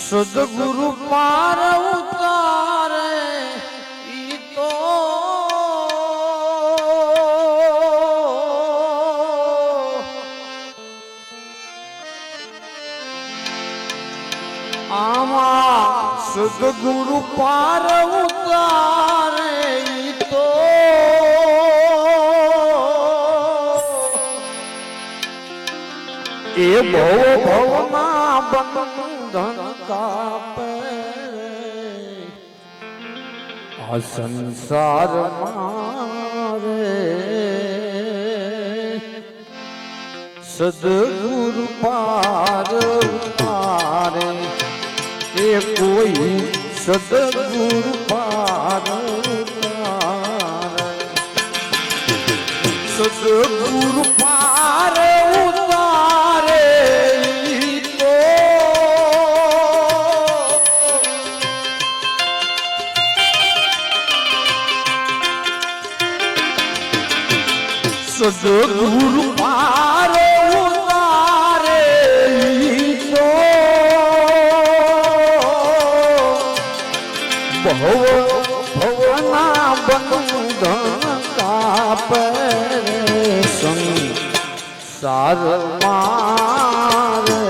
સદગુરુ પાર ઉતારે ઈ તો આમાં સદગુરુ પાર ઉતારે એ ભવ ભવમાં બંધન કાપે. આ સંસાર મારે સદગુરુ પાર પારે એ કોઈ સદગુરુ પાર સદગુરુ સદગુરુ પાર ઉતારે તો ભવ ભવના બંધન કાપે સંસાર મારે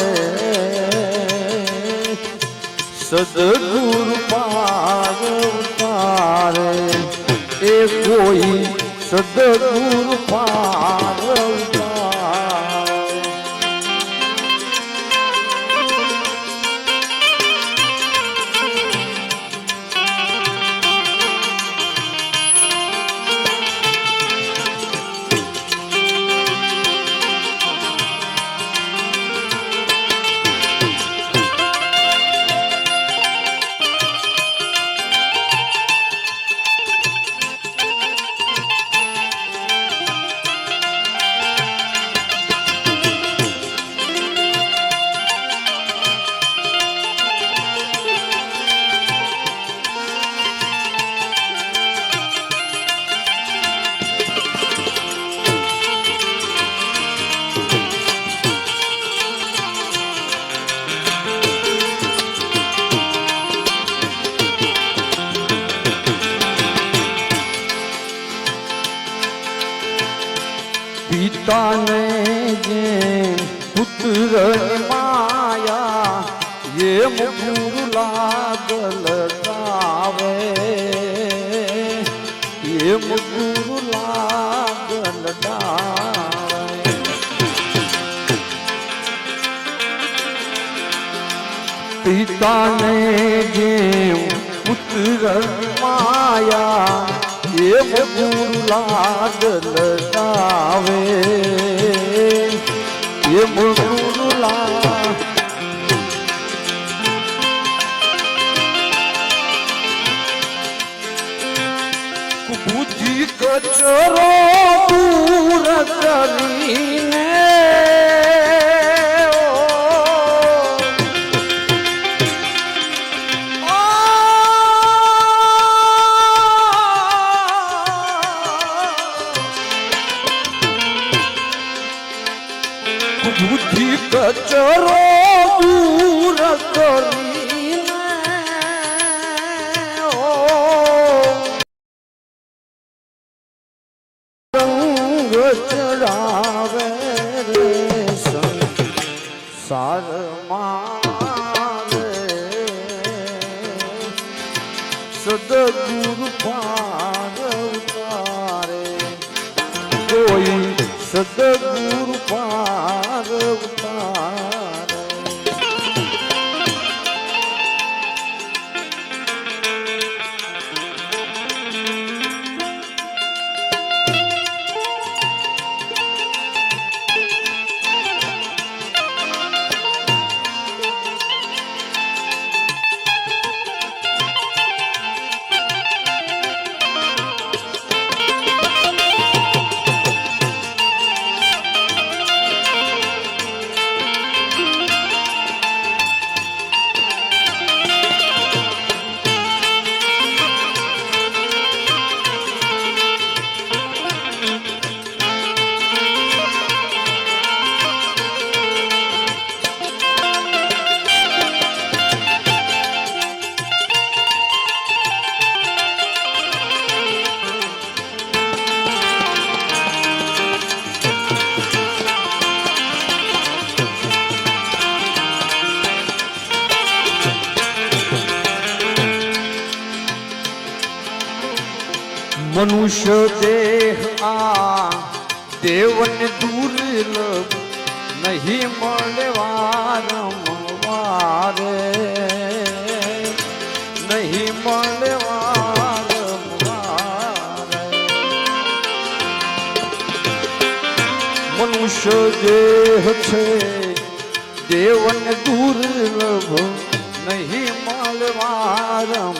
પિતાને જે પુત્ર માયા એમ ગુરુ લાગલ ગાવે એમ ગુરુ લાગલ ગાવે પિતાને જેમ પુત્ર માયા એમ ગુરુ લાગલ લગાવે એમ ગુરુ લાગ બુદ્ધિ કચરો દૂર કરીને સંસાર મારે. સદગુરુ પાર ઉતારે. કોઈ સદગુરુ પાર ઉતારે. મનુષ્ય દેહ આ દેવન દુર્લભ નહીં મળે વારંવારે નહીં મળે વારંવારે મનુષ્ય દેહ છે દેવન દુર્લભ નહીં મળવારંવારે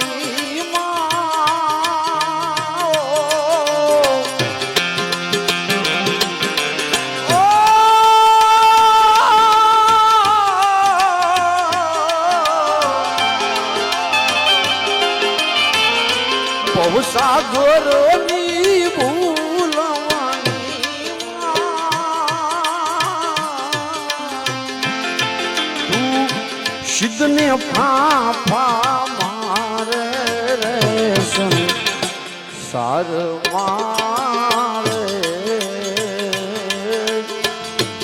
સિદ્ધને ફાફા મારે રે સાર મારે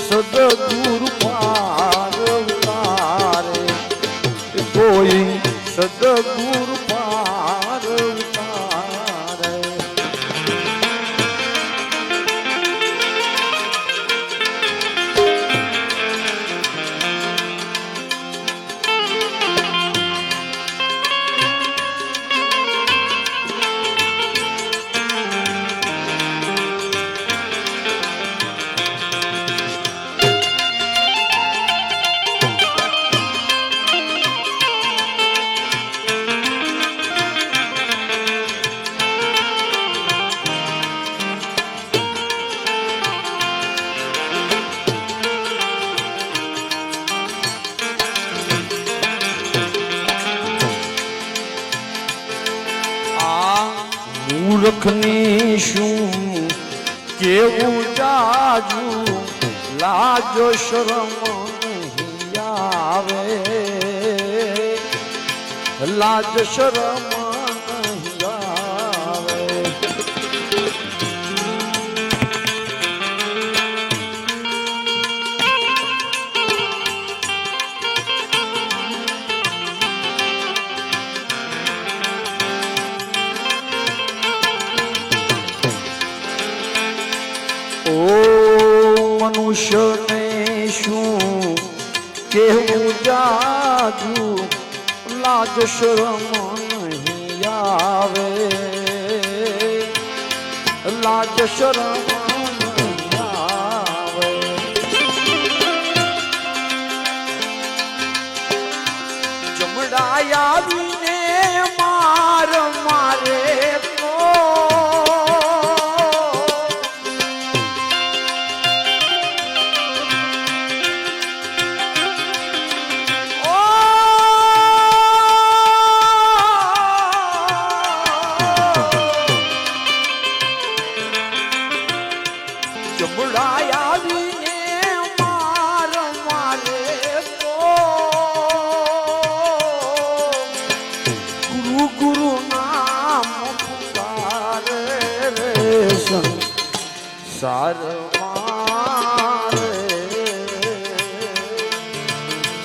સદગુરુ પાર ઉતારે. કોઈ સદગુરુ મૂર્ખની શું કેવું જાજુ લાજો શરમ આવે. લાજ શરમ ઓ શું કેવું જાજુ લાજ શરમ નહીં આવે. લાજ શરમ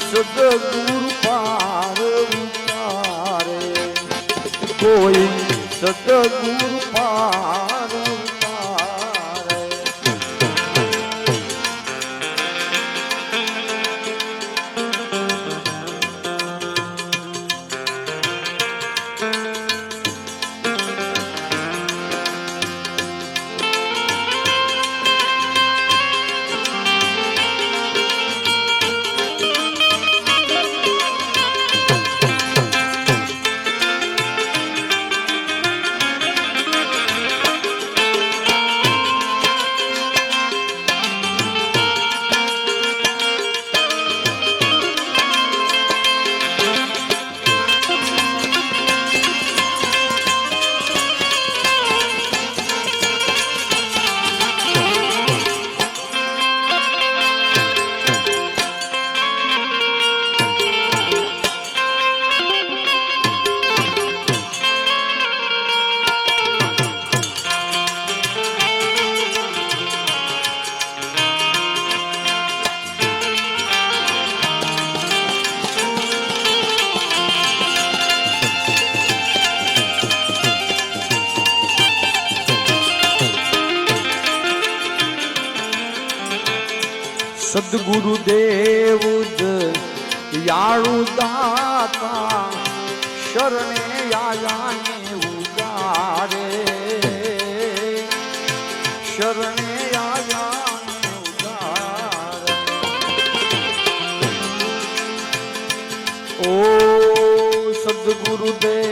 સદગુરુ પાર ઉતારે કોઈ સદગુરુ સદગુરુદેવ યાળુ દાતા શરણે આયાને ઉગારે શરણે આયાને ઉગારે ઓ સદગુરુદેવ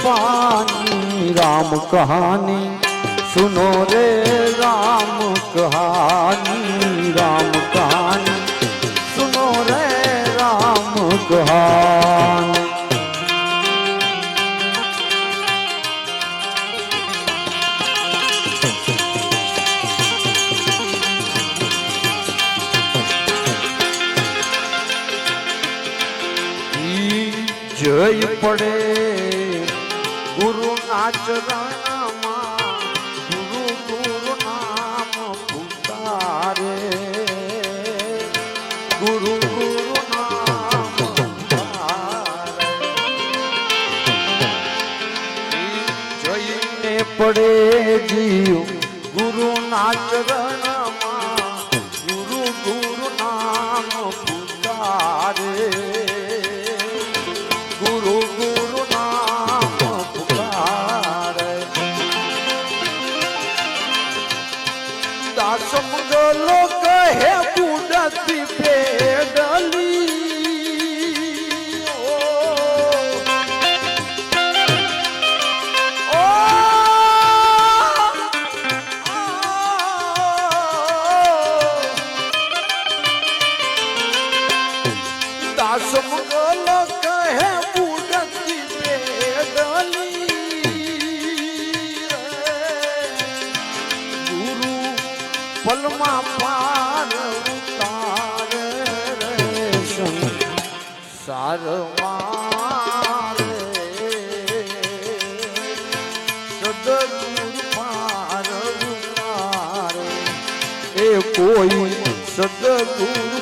पानी राम कहानी सुनो रे राम कहानी राम कहानी सुनो रे राम कहानी ઈ જય પડે ચરણમાં ગુરુ ગુરુ નામ પુકારે ગુરુ ગુરુ નામ પુકારે દાસ મંગલો કહે બુડતી પેડલી પલમાં પાર ઉતારે રે સાર પાર એ કોઈ સદગુરુ